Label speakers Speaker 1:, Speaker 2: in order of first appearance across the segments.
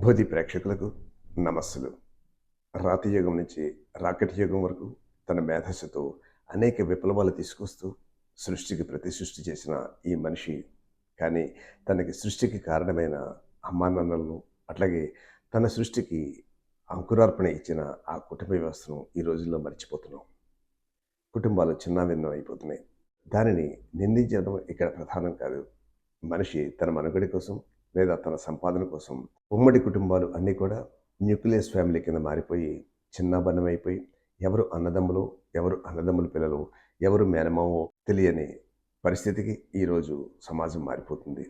Speaker 1: భూతి ప్రేక్షకులకు నమస్సులు. రాతి యుగం నుంచి రాకెట్ యుగం వరకు తన మేధస్సుతో అనేక విప్లవాలు తీసుకొస్తూ సృష్టికి ప్రతి సృష్టి చేసిన ఈ మనిషి. కానీ తనకి సృష్టికి కారణమైన అమ్మానాన్నలను అట్లాగే తన సృష్టికి అంకురార్పణ ఇచ్చిన ఆ కుటుంబ వ్యవస్థను ఈ రోజుల్లో మర్చిపోతున్నాం. కుటుంబాలు చిన్నాభిన్నం అయిపోతున్నాయి. దానిని నిందించడం ఇక్కడ ప్రధానం కాదు. మనిషి తన మనుగడి కోసం లేదా తన సంపాదన కోసం ఉమ్మడి కుటుంబాలు అన్నీ కూడా న్యూక్లియస్ ఫ్యామిలీ కింద మారిపోయి చిన్నాభిన్నమైపోయి ఎవరు అన్నదమ్ములు ఎవరు అన్నదమ్ముల పిల్లలు ఎవరు మేనమావో తెలియని పరిస్థితికి ఈరోజు సమాజం మారిపోతుంది.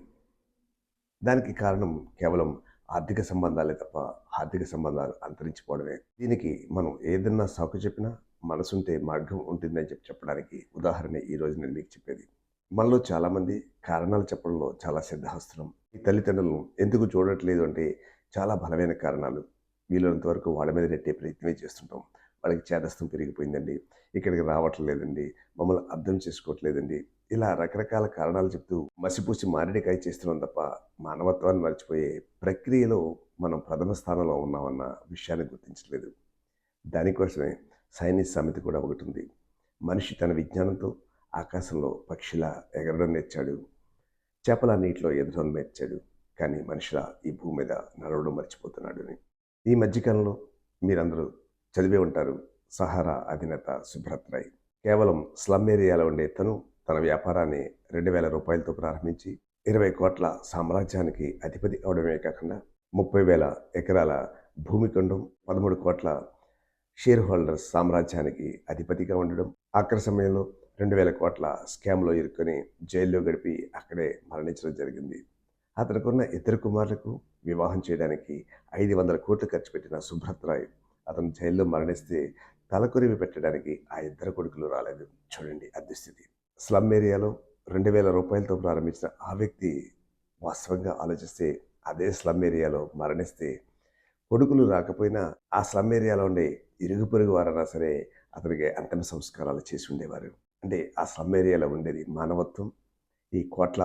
Speaker 1: దానికి కారణం కేవలం ఆర్థిక సంబంధాలే తప్ప ఆర్థిక సంబంధాలు అంతరించిపోవడమే. దీనికి మనం ఏదన్నా సాకు చెప్పినా మనసుంటే మార్గం ఉంటుందని చెప్పి చెప్పడానికి ఉదాహరణ ఈ రోజు నేను మీకు చెప్పేది. మనలో చాలామంది కారణాలు చెప్పడంలో చాలా సిద్ధహస్తులం ఈ తల్లిదండ్రులను ఎందుకు చూడట్లేదు అంటే చాలా బలమైన కారణాలు. వీలైనంత వరకు వాళ్ళ మీద నెట్టే ప్రయత్నమే చేస్తుంటాం. వాళ్ళకి చేదస్థం పెరిగిపోయిందండి. ఇక్కడికి రావట్లేదండి మమ్మల్ని అర్థం చేసుకోవట్లేదండి. ఇలా రకరకాల కారణాలు చెప్తూ మసిపూసి మారేడికాయ చేస్తున్నాం తప్ప మానవత్వాన్ని మర్చిపోయే ప్రక్రియలో మనం ప్రథమ స్థానంలో ఉన్నామన్న విషయాన్ని గుర్తించలేదు దానికోసమే సైనిస్ సమితి కూడా ఒకటి ఉంది. మనిషి తన విజ్ఞానంతో ఆకాశంలో పక్షిలా ఎగరడం నేర్చాడు. చేపల నీటిలో ఎదరడం నేర్చాడు. కానీ మనిషిలా ఈ భూమి మీద నడవడం మర్చిపోతున్నాడు అని. ఈ మధ్యకాలంలో మీరందరూ చదివే ఉంటారు సహారా అధినేత సుబ్రత్ రాయ్. కేవలం స్లమ్ ఏరియాలో ఉండే తను తన వ్యాపారాన్ని రెండు వేల రూపాయలతో ప్రారంభించి ఇరవై కోట్ల సామ్రాజ్యానికి అధిపతి అవడమే కాకుండా ముప్పై వేల ఎకరాల భూమి కొండం పదమూడు కోట్ల షేర్ హోల్డర్స్ సామ్రాజ్యానికి అధిపతిగా ఉండడం ఆఖరి సమయంలో రెండు వేల కోట్ల స్కామ్లో ఇరుక్కొని జైల్లో గడిపి అక్కడే మరణించడం జరిగింది. అతనుకున్న ఇద్దరు కుమారులకు వివాహం చేయడానికి ఐదు వందల కోట్లు ఖర్చు పెట్టిన సుబ్రతరాయ్ అతను జైల్లో మరణిస్తే తలకొరివి పెట్టడానికి ఆ ఇద్దరు కొడుకులు రాలేదు. చూడండి అద్దెస్థితి స్లమ్ ఏరియాలో రెండు వేల రూపాయలతో ప్రారంభించిన ఆ వ్యక్తి వాస్తవంగా ఆలోచిస్తే అదే స్లమ్ ఏరియాలో మరణిస్తే కొడుకులు రాకపోయినా ఆ స్లమ్ ఏరియాలో ఉండే ఇరుగు పొరుగు వారన్నా సరే అతనికి అంతిమ సంస్కారాలు చేసి ఉండేవారు. అంటే ఆ స్లమ్ ఏరియాలో ఉండేది మానవత్వం ఈ కోట్ల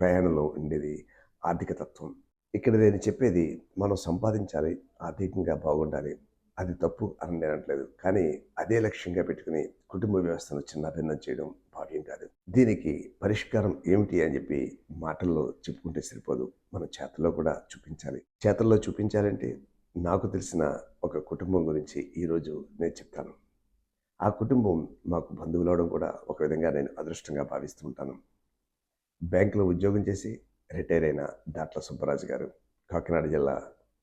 Speaker 1: ప్రయాణంలో ఉండేది ఆర్థిక తత్వం ఇక్కడ నేను చెప్పేది మనం సంపాదించాలి ఆర్థికంగా బాగుండాలి అది తప్పు అని నేను అనట్లేదు. కానీ అదే లక్ష్యంగా పెట్టుకుని కుటుంబ వ్యవస్థను చిన్నభిన్నం చేయడం భావ్యం కాదు. దీనికి పరిష్కారం ఏమిటి అని చెప్పి మాటల్లో చెప్పుకుంటే సరిపోదు. మన చేతల్లో కూడా చూపించాలి. చేతల్లో చూపించాలంటే నాకు తెలిసిన ఒక కుటుంబం గురించి ఈరోజు నేను చెప్తాను. ఆ కుటుంబం మాకు బంధువులు అవడం కూడా ఒక విధంగా నేను అదృష్టంగా భావిస్తూ ఉంటాను. బ్యాంకులో ఉద్యోగం చేసి రిటైర్ అయిన దాట్ల సుబ్బరాజు గారు కాకినాడ జిల్లా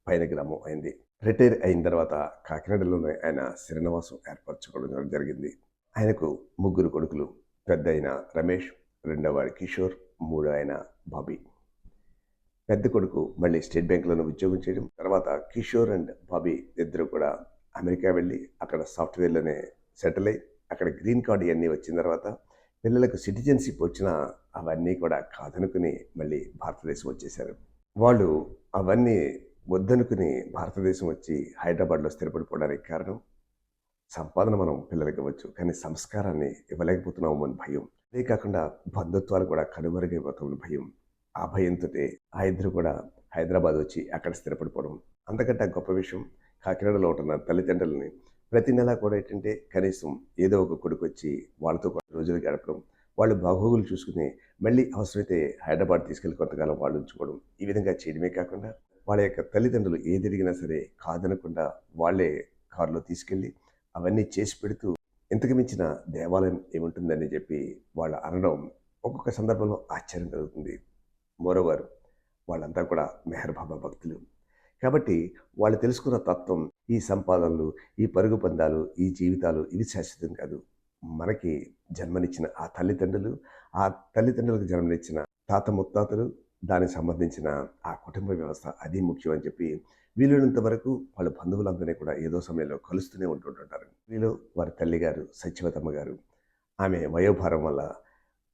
Speaker 1: పైన గ్రామం అయింది. రిటైర్ అయిన తర్వాత కాకినాడలోనే ఆయన శ్రీనివాసం ఏర్పరచుకోవడం జరిగింది. ఆయనకు ముగ్గురు కొడుకులు పెద్ద అయిన రమేష్ రెండవవాడు కిషోర్ మూడో ఆయన బాబీ. పెద్ద కొడుకు మళ్ళీ స్టేట్ బ్యాంకులోనే ఉద్యోగం చేయడం తర్వాత కిషోర్ అండ్ బాబీ ఇద్దరు కూడా అమెరికా వెళ్ళి అక్కడ సాఫ్ట్వేర్లోనే సెటిల్ అయ్యి అక్కడ గ్రీన్ కార్డు ఇవన్నీ వచ్చిన తర్వాత పిల్లలకు సిటిజన్షిప్ వచ్చినా అవన్నీ కూడా కాదనుకుని మళ్ళీ భారతదేశం వచ్చేసారు. వాళ్ళు అవన్నీ వద్దనుకుని భారతదేశం వచ్చి హైదరాబాద్లో స్థిరపడిపోవడానికి కారణం? సంపాదన మనం పిల్లలకి ఇవ్వచ్చు కానీ సంస్కారాన్ని ఇవ్వలేకపోతున్నాము అని భయం. అదే కాకుండా బంధుత్వాలు కూడా కనుమరుగైపోతామని భయం. ఆ భయంతో ఆ ఇద్దరు కూడా హైదరాబాద్ వచ్చి అక్కడ స్థిరపడిపోవడం. అంతకంటే గొప్ప విషయం కాకినాడలో ఉంటున్న తల్లిదండ్రులని ప్రతి నెల కూడా ఏంటంటే కనీసం ఏదో ఒక కొడుకు వచ్చి వాళ్ళతో కొన్ని రోజులు గడపడం వాళ్ళు బాగోగులు చూసుకుని మళ్ళీ అవసరమైతే హైదరాబాద్ తీసుకెళ్ళి కొంతకాలం వాళ్ళు ఉంచుకోవడం ఈ విధంగా చేయడమే కాకుండా వాళ్ళ యొక్క తల్లిదండ్రులు ఏది అడిగినా సరే కాదనకుండా వాళ్ళే కారులో తీసుకెళ్ళి అవన్నీ చేసి పెడుతూ ఇంతకు మించిన దేవాలయం ఏముంటుందని చెప్పి వాళ్ళు అనడం ఒక్కొక్క సందర్భంలో ఆశ్చర్యం కలుగుతుంది. మరోవారు వాళ్ళంతా కూడా మెహర్ బాబా భక్తులు. కాబట్టి వాళ్ళు తెలుసుకున్న తత్వం ఈ సంపాదనలు ఈ పరుగు పందాలు ఈ జీవితాలు ఇవి శాశ్వతం కాదు. మనకి జన్మనిచ్చిన ఆ తల్లిదండ్రులు ఆ తల్లిదండ్రులకు జన్మనిచ్చిన తాత ముత్తాతలు దానికి సంబంధించిన ఆ కుటుంబ వ్యవస్థ అది ముఖ్యం అని చెప్పి వీలైనంత వరకు వాళ్ళ బంధువులందరినీ కూడా ఏదో సమయంలో కలుస్తూనే ఉంటుంటుంటారు. వీళ్ళు వారి తల్లిగారు సత్యవతమ్మ గారు ఆమె వయోభారం వల్ల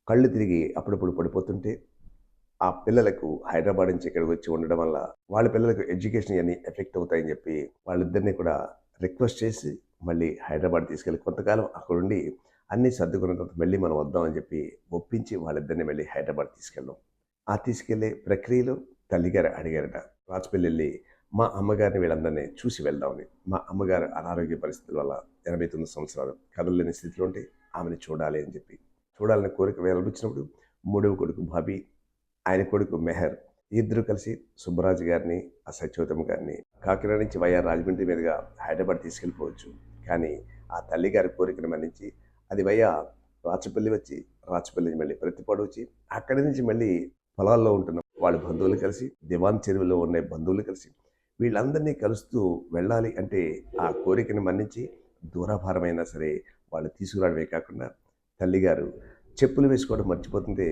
Speaker 1: కళ్ళు తిరిగి అప్పుడప్పుడు పడిపోతుంటే ఆ పిల్లలకు హైదరాబాద్ నుంచి ఇక్కడికి వచ్చి ఉండడం వల్ల వాళ్ళ పిల్లలకు ఎడ్యుకేషన్ అన్ని ఎఫెక్ట్ అవుతాయని చెప్పి వాళ్ళిద్దరిని కూడా రిక్వెస్ట్ చేసి మళ్ళీ హైదరాబాద్ తీసుకెళ్ళి కొంతకాలం అక్కడ ఉండి అన్నీ సర్దుకున్న తర్వాత మళ్ళీ మనం వద్దామని చెప్పి ఒప్పించి వాళ్ళిద్దరిని మళ్ళీ హైదరాబాద్ తీసుకెళ్ళాం. ఆ తీసుకెళ్ళే ప్రక్రియలో తల్లిగారు అడిగారట రాజపల్లి వెళ్ళి మా అమ్మగారిని వీళ్ళందరినీ చూసి వెళ్దామని. మా అమ్మగారు అనారోగ్య పరిస్థితుల వల్ల ఎనభై తొమ్మిది సంవత్సరాలు కదలలేని స్థితిలో ఉంటే ఆమెను చూడాలి అని చెప్పి. చూడాలని కోరిక వెలువచ్చినప్పుడు మూడవ కొడుకు బాబీ ఆయన కొడుకు మెహర్. ఇద్దరు కలిసి సుబ్బరాజు గారిని ఆ సత్యవతమ్మ గారిని కాకినాడ నుంచి వైఆర్ రాజమండ్రి మీదుగా హైదరాబాద్ తీసుకెళ్ళిపోవచ్చు. కానీ ఆ తల్లి గారి కోరికను మన్నించి అది వయ్యా రాచపల్లి వచ్చి రాచపల్లి నుంచి మళ్ళీ ప్రతిపాడు వచ్చి అక్కడి నుంచి మళ్ళీ పొలాల్లో ఉంటున్న వాళ్ళ బంధువులు కలిసి దివాన్ చెరువులో ఉన్న బంధువులు కలిసి వీళ్ళందరినీ కలుస్తూ వెళ్ళాలి అంటే ఆ కోరికను మన్నించి దూరాభారమైనా సరే వాళ్ళు తీసుకురావడమే కాకుండా తల్లిగారు చెప్పులు వేసుకోవడం మర్చిపోతుంటే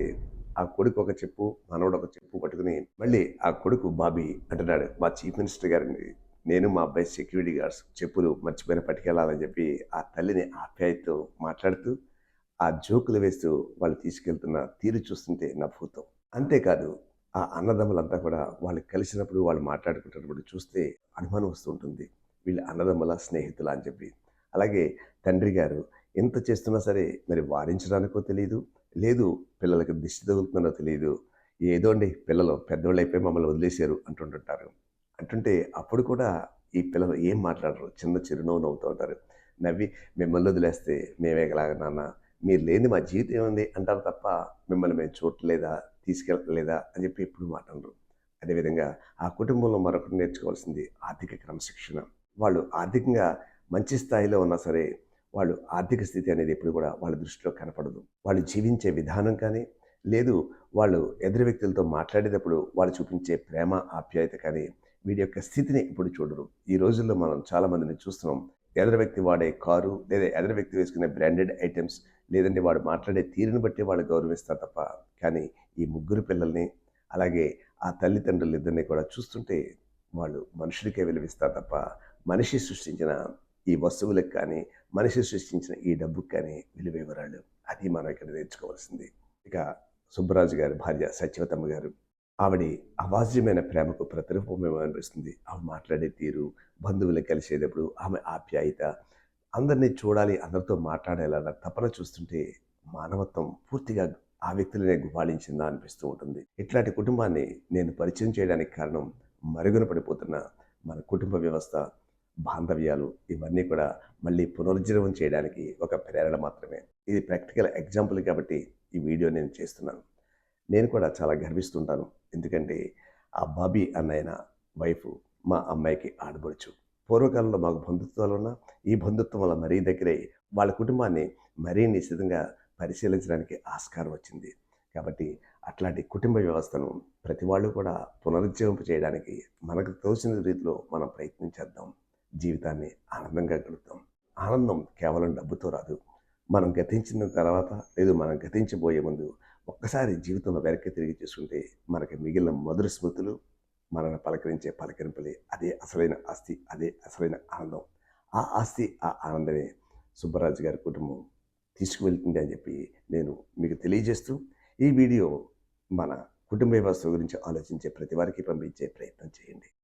Speaker 1: ఆ కొడుకు ఒక చెప్పు మనవడు ఒక చెప్పు పట్టుకుని మళ్ళీ ఆ కొడుకు బాబీ అంటున్నాడు మా చీఫ్ మినిస్టర్ గారిని నేను మా అబ్బాయి సెక్యూరిటీ గార్డ్స్ చెప్పులు మర్చిపోయిన పట్టుకెళ్ళాలని చెప్పి ఆ తల్లిని ఆప్యాయతో మాట్లాడుతూ ఆ జోకులు వేస్తూ వాళ్ళు తీసుకెళ్తున్న తీరు చూస్తుంటే నవ్వుతాం అంతేకాదు ఆ అన్నదమ్ములంతా కూడా వాళ్ళు కలిసినప్పుడు వాళ్ళు మాట్లాడుకుంటున్నప్పుడు చూస్తే అనుమానం వస్తూ ఉంటుంది వీళ్ళు అన్నదమ్ముల స్నేహితుల అని చెప్పి. అలాగే తండ్రి గారు ఎంత చేస్తున్నా సరే మరి వారించడానికో తెలియదు లేదు పిల్లలకి దిష్టి తగులుతుందో తెలియదు ఏదో అండి పిల్లలు పెద్దోళ్ళు అయిపోయి మమ్మల్ని వదిలేశారు అంటుంటుంటారు. అంటుంటే అప్పుడు కూడా ఈ పిల్లలు ఏం మాట్లాడరు చిన్న చిరునవ్వు నవ్వుతూ ఉంటారు. నవ్వి మిమ్మల్ని వదిలేస్తే మేమేగలాగా నాన్న మీరు లేని మా జీవితం ఏముంది అంటారు తప్ప మిమ్మల్ని మేము చూడలేదా తీసుకెళ్ళలేదా అని చెప్పి ఎప్పుడు మాట్లాడరు అదేవిధంగా ఆ కుటుంబంలో మరొకటి నేర్చుకోవాల్సింది ఆర్థిక క్రమశిక్షణ. వాళ్ళు ఆర్థికంగా మంచి స్థాయిలో ఉన్నా సరే వాళ్ళు ఆర్థిక స్థితి అనేది ఎప్పుడు కూడా వాళ్ళ దృష్టిలో కనపడదు. వాళ్ళు జీవించే విధానం కానీ లేదు వాళ్ళు ఎదురు వ్యక్తులతో మాట్లాడేటప్పుడు వాళ్ళు చూపించే ప్రేమ ఆప్యాయత కానీ వీడి యొక్క స్థితిని ఇప్పుడు చూడరు. ఈ రోజుల్లో మనం చాలామందిని చూస్తున్నాం. ఎదురు వ్యక్తి వాడే కారు లేదా ఎదురు వ్యక్తి వేసుకునే బ్రాండెడ్ ఐటమ్స్ లేదంటే వాడు మాట్లాడే తీరుని బట్టి వాళ్ళు గౌరవిస్తారు తప్ప కానీ ఈ ముగ్గురు పిల్లల్ని అలాగే ఆ తల్లిదండ్రులు ఇద్దరిని కూడా చూస్తుంటే వాళ్ళు మనుషులకే విలువిస్తారు తప్ప మనిషి సృష్టించిన ఈ వస్తువులకు కానీ మనిషి సృష్టించిన ఈ డబ్బుకి కానీ విలువ ఇవ్వరాళ్ళు అది మనం ఇక్కడ నేర్చుకోవాల్సింది. ఇక సుబ్బరాజు గారి భార్య సత్యవతమ్మ గారు ఆవిడ అవాజ్యమైన ప్రేమకు ప్రతిరూపమేమో అనిపిస్తుంది. ఆమె మాట్లాడే తీరు బంధువులు కలిసేటప్పుడు ఆమె ఆప్యాయత అందరినీ చూడాలి అందరితో మాట్లాడేలా తపన చూస్తుంటే మానవత్వం పూర్తిగా ఆ వ్యక్తులనే గుబాళించిందా అనిపిస్తూ ఉంటుంది. ఇట్లాంటి కుటుంబాన్ని నేను పరిచయం చేయడానికి కారణం మరుగున పడిపోతున్న మన కుటుంబ వ్యవస్థ బాంధవ్యాలు ఇవన్నీ కూడా మళ్ళీ పునరుజ్జీవం చేయడానికి ఒక ప్రేరణ మాత్రమే. ఇది ప్రాక్టికల్ ఎగ్జాంపుల్ కాబట్టి ఈ వీడియో నేను చేస్తున్నాను. నేను కూడా చాలా గర్విస్తుంటాను. ఎందుకంటే ఆ బాబీ అన్నయ్యన వైఫ్ మా అమ్మాయికి ఆడబడుచు పూర్వకాలంలో మాకు బంధుత్వాలు ఉన్న ఈ బంధుత్వం వల్ల మరీ దగ్గరై వాళ్ళ కుటుంబాన్ని మరీ నిశ్చితంగా పరిశీలించడానికి ఆస్కారం వచ్చింది. కాబట్టి అట్లాంటి కుటుంబ వ్యవస్థను ప్రతి వాళ్ళు కూడా పునరుజ్జీవింప చేయడానికి మనకు తోచిన రీతిలో మనం ప్రయత్నించేద్దాం జీవితాన్ని ఆనందంగా గడుపుతాం. ఆనందం కేవలం డబ్బుతో రాదు. మనం గతించిన తర్వాత లేదు మనం గతించబోయే ముందు ఒక్కసారి జీవితంలో వెనక్కి తిరిగి చూసుకుంటే మనకి మిగిలిన మధుర స్మృతులు మనల్ని పలకరించే పలకరింపులే. అదే అసలైన ఆస్తి అదే అసలైన ఆనందం. ఆ ఆస్తి ఆ ఆనందమే సుబ్బరాజు గారి కుటుంబం తీసుకువెళ్తుంది అని చెప్పి నేను మీకు తెలియజేస్తూ ఈ వీడియో మన కుటుంబ వ్యవస్థ గురించి ఆలోచించే ప్రతి వారికి పంపించే ప్రయత్నం చేయండి.